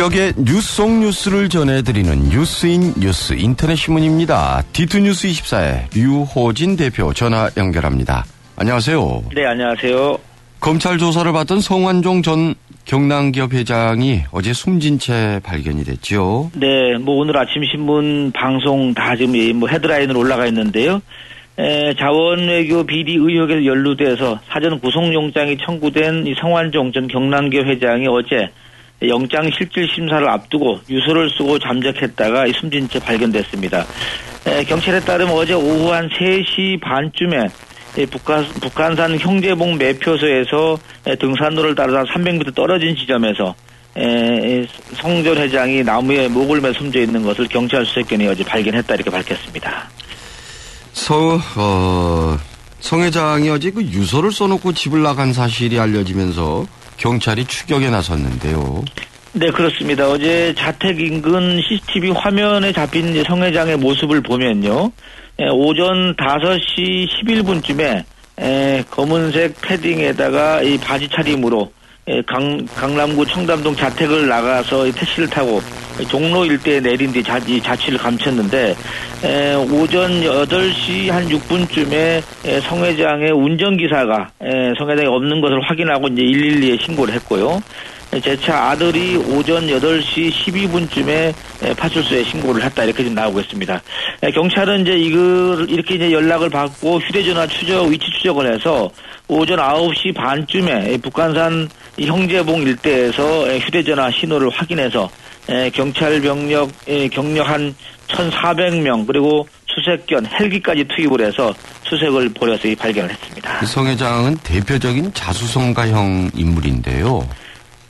지역의 뉴스 속 뉴스를 전해드리는 뉴스인 뉴스 인터넷 신문입니다. 디투뉴스 24의 류호진 대표 전화 연결합니다. 안녕하세요. 네, 안녕하세요. 검찰 조사를 받던 성완종 전 경남기업 회장이 어제 숨진 채 발견이 됐죠. 네, 뭐 오늘 아침 신문 방송 다 지금 뭐 헤드라인으로 올라가 있는데요. 에, 자원외교 비리 의혹에 연루돼서 사전 구속영장이 청구된 이 성완종 전 경남기업 회장이 어제 영장 실질 심사를 앞두고 유서를 쓰고 잠적했다가 숨진 채 발견됐습니다. 에, 경찰에 따르면 어제 오후 한 3시 반쯤에 북한, 북한산 형제봉 매표소에서 등산로를 따라서 300m 떨어진 지점에서 성전 회장이 나무에 목을 매 숨져 있는 것을 경찰 수색견이 어제 발견했다 이렇게 밝혔습니다. 서, 어, 성 회장이 어제 그 유서를 써놓고 집을 나간 사실이 알려지면서 경찰이 추격에 나섰는데요. 네, 그렇습니다. 어제 자택 인근 CCTV 화면에 잡힌 성 회장의 모습을 보면요. 오전 5시 11분쯤에 검은색 패딩에다가 이 바지 차림으로 강, 강남구 청담동 자택을 나가서 택시를 타고 종로 일대에 내린 뒤 자, 자취를 감췄는데 에, 오전 8시 한 6분쯤에 에, 성 회장의 운전기사가 에, 성 회장이 없는 것을 확인하고 이제 112에 신고를 했고요. 제차 아들이 오전 8시 12분쯤에 파출소에 신고를 했다 이렇게 지금 나오고 있습니다. 경찰은 이제 이걸 이렇게 이제 연락을 받고 휴대전화 추적 위치 추적을 해서 오전 9시 반쯤에 북한산 형제봉 일대에서 휴대전화 신호를 확인해서 경찰 병력 경력 한 1,400명 그리고 수색견 헬기까지 투입을 해서 수색을 벌여서 발견을 했습니다. 성 회장은 대표적인 자수성가형 인물인데요.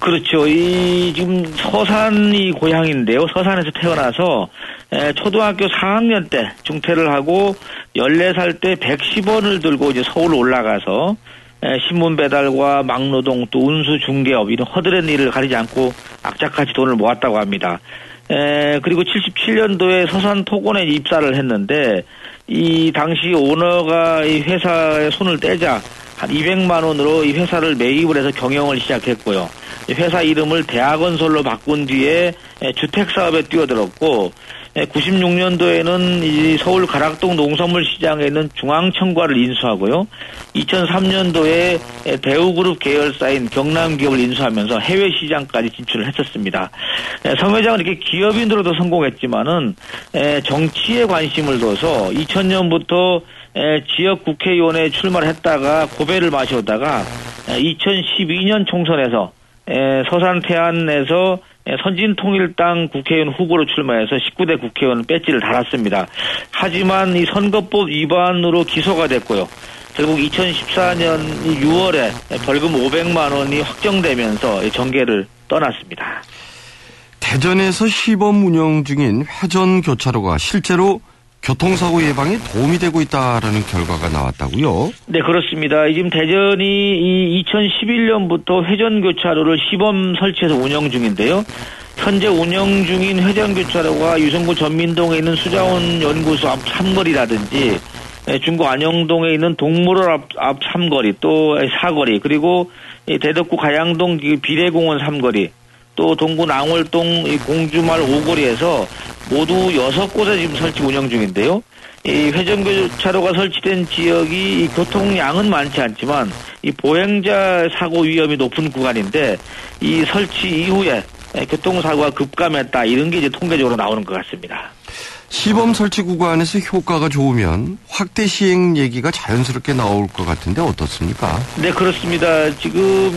그렇죠. 이 지금 서산이 고향인데요. 서산에서 태어나서 초등학교 4학년 때 중퇴를 하고 14살 때 110원을 들고 이제 서울 올라가서 신문 배달과 막노동 또 운수 중개업 이런 허드렛 일을 가리지 않고 악착같이 돈을 모았다고 합니다. 에, 그리고 77년도에 서산 토건에 입사를 했는데 이 당시 오너가 이 회사에 손을 떼자 한 200만 원으로 이 회사를 매입을 해서 경영을 시작했고요. 회사 이름을 대학건설로 바꾼 뒤에 주택 사업에 뛰어들었고 96년도에는 이 서울 가락동 농산물 시장에 있는 중앙청과를 인수하고요. 2003년도에 대우그룹 계열사인 경남기업을 인수하면서 해외 시장까지 진출을 했었습니다. 성 회장은 이렇게 기업인으로도 성공했지만은 정치에 관심을 둬서 2000년부터 지역 국회의원에 출마를 했다가 고배를 마셔오다가 2012년 총선에서 서산 태안에서 선진통일당 국회의원 후보로 출마해서 19대 국회의원 배지를 달았습니다. 하지만 이 선거법 위반으로 기소가 됐고요. 결국 2014년 6월에 벌금 500만 원이 확정되면서 정계를 떠났습니다. 대전에서 시범 운영 중인 회전 교차로가 실제로 교통사고 예방에 도움이 되고 있다라는 결과가 나왔다고요? 네, 그렇습니다. 지금 대전이 이 2011년부터 회전교차로를 시범 설치해서 운영 중인데요. 현재 운영 중인 회전교차로가 유성구 전민동에 있는 수자원 연구소 앞 삼거리라든지 중구 안영동에 있는 동물원 앞, 앞 삼거리 또 사거리 그리고 대덕구 가양동 비례공원 삼거리 또 동구 낭월동 공주말 오거리에서 모두 여섯 곳에 지금 설치 운영 중인데요. 이 회전교차로가 설치된 지역이 교통량은 많지 않지만 이 보행자 사고 위험이 높은 구간인데 이 설치 이후에 교통사고가 급감했다 이런 게 이제 통계적으로 나오는 것 같습니다. 시범 설치 구간에서 효과가 좋으면 확대 시행 얘기가 자연스럽게 나올 것 같은데 어떻습니까? 네, 그렇습니다. 지금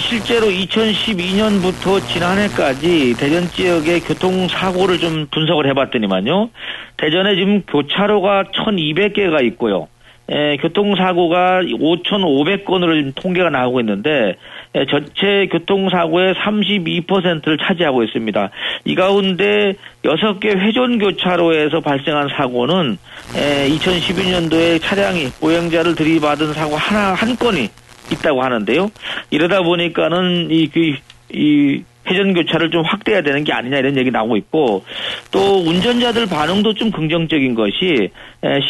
실제로 2012년부터 지난해까지 대전 지역의 교통사고를 좀 분석을 해봤더니만요. 대전에 지금 교차로가 1200개가 있고요. 에, 교통사고가 5,500건으로 통계가 나오고 있는데 에, 전체 교통사고의 32%를 차지하고 있습니다. 이 가운데 6개 회전 교차로에서 발생한 사고는 에, 2012년도에 차량이 보행자를 들이받은 사고 하나 한 건이 있다고 하는데요. 이러다 보니까는 이, 그, 이 회전 교차를 좀 확대해야 되는 게 아니냐 이런 얘기 나오고 있고 또 운전자들 반응도 좀 긍정적인 것이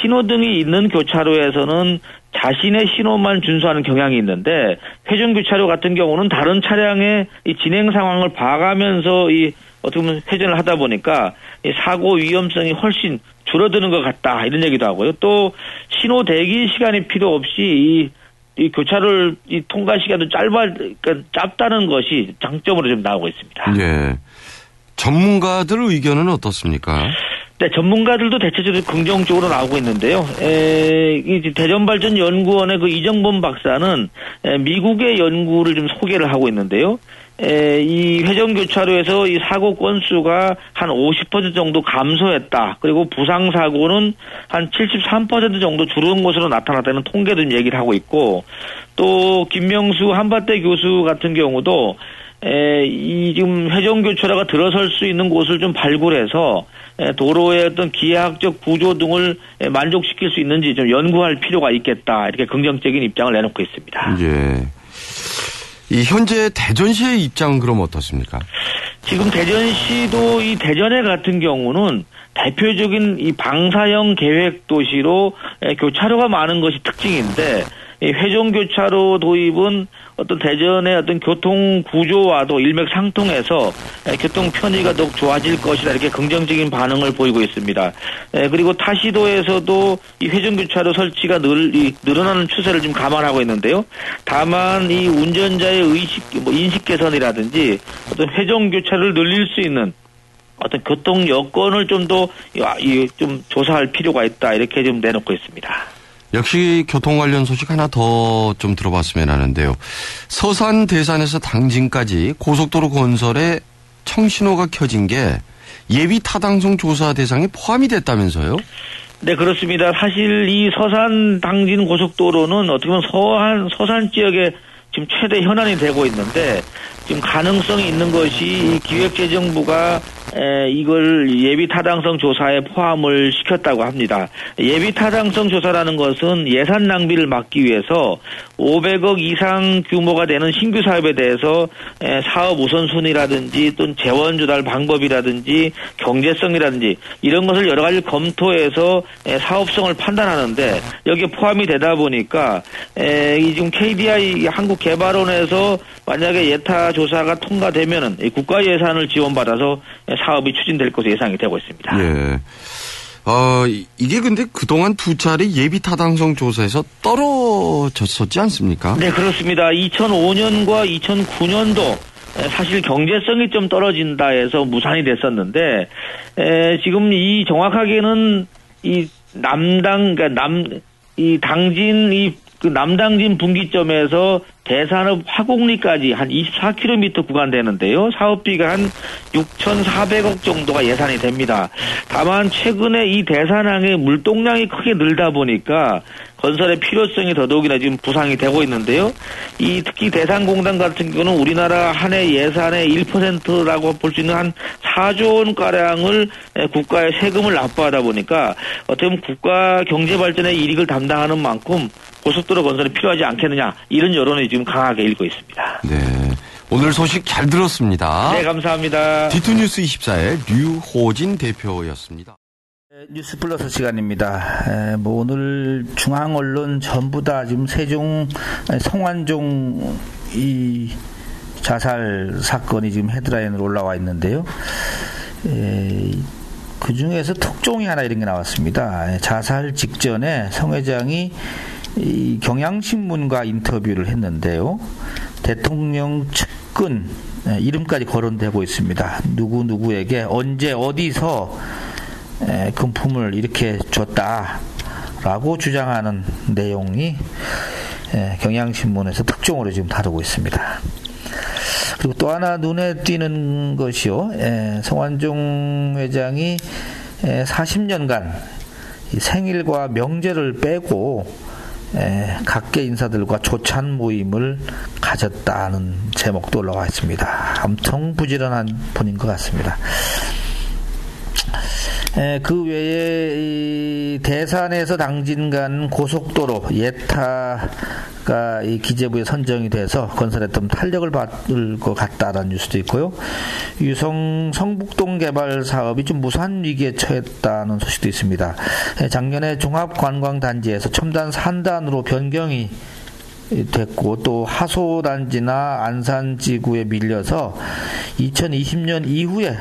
신호등이 있는 교차로에서는 자신의 신호만 준수하는 경향이 있는데 회전 교차로 같은 경우는 다른 차량의 이 진행 상황을 봐가면서 이 어떻게 보면 회전을 하다 보니까 사고 위험성이 훨씬 줄어드는 것 같다 이런 얘기도 하고요. 또 신호 대기 시간이 필요 없이 이, 이 교차를 이 통과 시간도 짧아 그러니까 짧다는 것이 장점으로 좀 나오고 있습니다. 예. 전문가들 의견은 어떻습니까? 네, 전문가들도 대체적으로 긍정적으로 나오고 있는데요. 에, 이 대전발전연구원의 그 이정범 박사는 에, 미국의 연구를 좀 소개를 하고 있는데요. 에, 이 회전 교차로에서 이 사고 건수가 한 50% 정도 감소했다. 그리고 부상 사고는 한 73% 정도 줄은 것으로 나타났다는 통계도 좀 얘기를 하고 있고 또 김명수 한밭대 교수 같은 경우도 에, 이 지금 회전 교차로가 들어설 수 있는 곳을 좀 발굴해서 에, 도로의 어떤 기하학적 구조 등을 에, 만족시킬 수 있는지 좀 연구할 필요가 있겠다 이렇게 긍정적인 입장을 내놓고 있습니다. 예. 이 현재 대전시의 입장은 그럼 어떻습니까? 지금 대전시도 이 대전에 같은 경우는 대표적인 이 방사형 계획 도시로 교차로가 많은 것이 특징인데 회전교차로 도입은 어떤 대전의 어떤 교통 구조와도 일맥상통해서 교통 편의가 더욱 좋아질 것이다 이렇게 긍정적인 반응을 보이고 있습니다. 그리고 타시도에서도 이 회전교차로 설치가 늘, 늘어나는 추세를 좀 감안하고 있는데요. 다만 이 운전자의 의식, 뭐 인식 개선이라든지 어떤 회전교차를 늘릴 수 있는 어떤 교통 여건을 좀 더좀 조사할 필요가 있다 이렇게 좀 내놓고 있습니다. 역시 교통 관련 소식 하나 더 좀 들어봤으면 하는데요. 서산 대산에서 당진까지 고속도로 건설에 청신호가 켜진 게 예비 타당성 조사 대상에 포함이 됐다면서요? 네, 그렇습니다. 사실 이 서산 당진 고속도로는 어떻게 보면 서한, 서산 지역에 지금 최대 현안이 되고 있는데 지금 가능성이 있는 것이 이 기획재정부가 에, 이걸 예비 타당성 조사에 포함을 시켰다고 합니다. 예비 타당성 조사라는 것은 예산 낭비를 막기 위해서 500억 이상 규모가 되는 신규 사업에 대해서 에, 사업 우선순위라든지 또는 재원 조달 방법이라든지 경제성이라든지 이런 것을 여러 가지 검토해서 에, 사업성을 판단하는데 여기에 포함이 되다 보니까 에, 이 지금 KDI 한국개발원에서 만약에 예타 조사가 통과되면은 국가 예산을 지원받아서 사업이 추진될 것으로 예상이 되고 있습니다. 예. 어, 이게 근데 그동안 두 차례 예비 타당성 조사에서 떨어졌었지 않습니까? 네, 그렇습니다. 2005년과 2009년도 사실 경제성이 좀 떨어진다 해서 무산이 됐었는데 에, 지금 이 정확하게는 이 남당 그러니까 남 이 당진 이 그 남당진 분기점에서 대산업 화곡리까지 한 24km 구간 되는데요. 사업비가 한 6,400억 정도가 예산이 됩니다. 다만 최근에 이 대산항의 물동량이 크게 늘다 보니까 건설의 필요성이 더더욱이나 지금 부상이 되고 있는데요. 이 특히 대산공단 같은 경우는 우리나라 한 해 예산의 1%라고 볼 수 있는 한 4조 원 가량을 국가의 세금을 납부하다 보니까 어떻게 보면 국가 경제 발전의 이익을 담당하는 만큼 고속도로 건설이 필요하지 않겠느냐 이런 여론이 지금 강하게 일고 있습니다. 네. 오늘 소식 잘 들었습니다. 네, 감사합니다. 디투뉴스 24의 류호진 대표였습니다. 뉴스 플러스 시간입니다. 에, 뭐 오늘 중앙 언론 전부 다 지금 세종 성완종 이 자살 사건이 지금 헤드라인으로 올라와 있는데요. 에, 그 중에서 특종이 하나 이런 게 나왔습니다. 자살 직전에 성 회장이 이 경향신문과 인터뷰를 했는데요. 대통령 측근 이름까지 거론되고 있습니다. 누구 누구에게 언제 어디서 금품을 이렇게 줬다라고 주장하는 내용이 경향신문에서 특종으로 지금 다루고 있습니다. 그리고 또 하나 눈에 띄는 것이요. 성완종 회장이 40년간 생일과 명제를 빼고 각계 인사들과 조찬 모임을 가졌다는 제목도 올라와 있습니다. 엄청 부지런한 분인 것 같습니다. 그 외에 대산에서 당진간 고속도로 예타가 이 기재부에 선정이 돼서 건설했던 탄력을 받을 것 같다라는 뉴스도 있고요. 유성 성북동 개발 사업이 좀 무산 위기에 처했다는 소식도 있습니다. 작년에 종합관광단지에서 첨단 산단으로 변경이 됐고 또 하소단지나 안산지구에 밀려서 2020년 이후에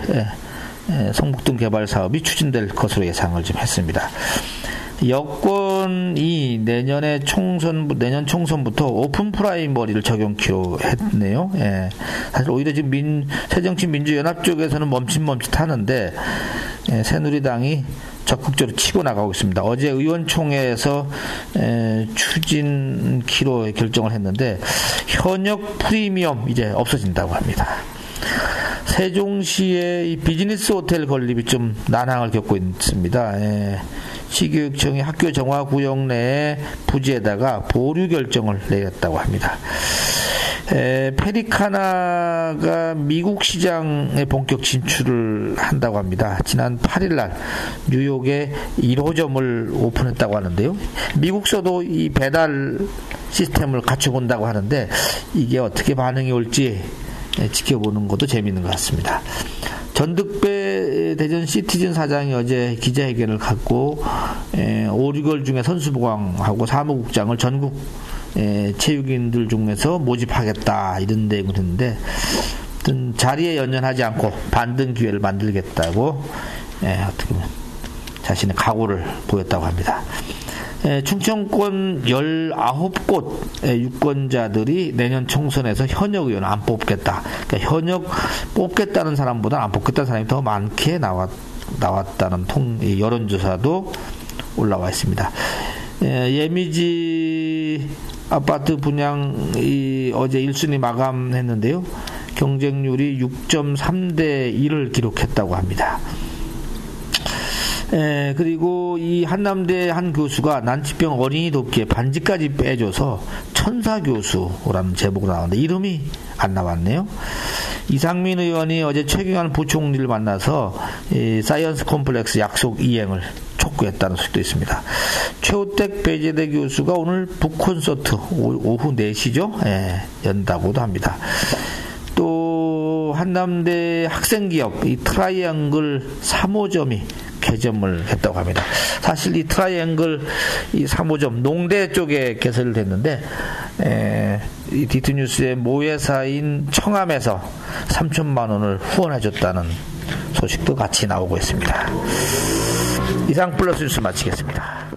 성북동 개발 사업이 추진될 것으로 예상을 좀 했습니다. 여권이 내년에 총선 내년 총선부터 오픈 프라이머리를 적용키로 했네요. 예. 사실 오히려 지금 민, 새정치민주연합 쪽에서는 멈칫멈칫하는데 예, 새누리당이 적극적으로 치고 나가고 있습니다. 어제 의원총회에서 에, 추진 키로 결정을 했는데 현역 프리미엄 이제 없어진다고 합니다. 세종시의 비즈니스 호텔 건립이 좀 난항을 겪고 있습니다. 예. 시교육청이 학교 정화 구역 내에 부지에다가 보류 결정을 내렸다고 합니다. 에, 페리카나가 미국 시장에 본격 진출을 한다고 합니다. 지난 8일 날 뉴욕에 1호점을 오픈했다고 하는데요. 미국서도 이 배달 시스템을 갖춰본다고 하는데 이게 어떻게 반응이 올지 지켜보는 것도 재미있는 것 같습니다. 전득배 대전 시티즌 사장이 어제 기자회견을 갖고 5, 6월 중에 선수부광하고 사무국장을 전국 체육인들 중에서 모집하겠다 이런 내용을 했는데 자리에 연연하지 않고 반등 기회를 만들겠다고 어떻게 보면 자신의 각오를 보였다고 합니다. 충청권 19곳 유권자들이 내년 총선에서 현역 의원 안 뽑겠다. 그러니까 현역 뽑겠다는 사람보다 안 뽑겠다는 사람이 더 많게 나왔, 나왔다는 통, 여론조사도 올라와 있습니다. 예미지 아파트 분양 이 어제 1순위 마감했는데요. 경쟁률이 6.3대 1을 기록했다고 합니다. 에, 그리고 이 한남대 한 교수가 난치병 어린이 돕기에 반지까지 빼줘서 천사 교수라는 제목으로 나왔는데 이름이 안 나왔네요. 이상민 의원이 어제 최경환 부총리를 만나서 이 사이언스 콤플렉스 약속 이행을 촉구했다는 소식도 있습니다. 최우택 배재대 교수가 오늘 북콘서트 오후 4시죠? 예, 연다고도 합니다. 또 한남대 학생기업 이 트라이앵글 3호점이 개점을 했다고 합니다. 사실 이 트라이앵글 이 3호점 농대 쪽에 개설됐는데 에, 이 디트뉴스의 모회사인 청암에서 3천만 원을 후원해줬다는 소식도 같이 나오고 있습니다. 이상 플러스 뉴스 마치겠습니다.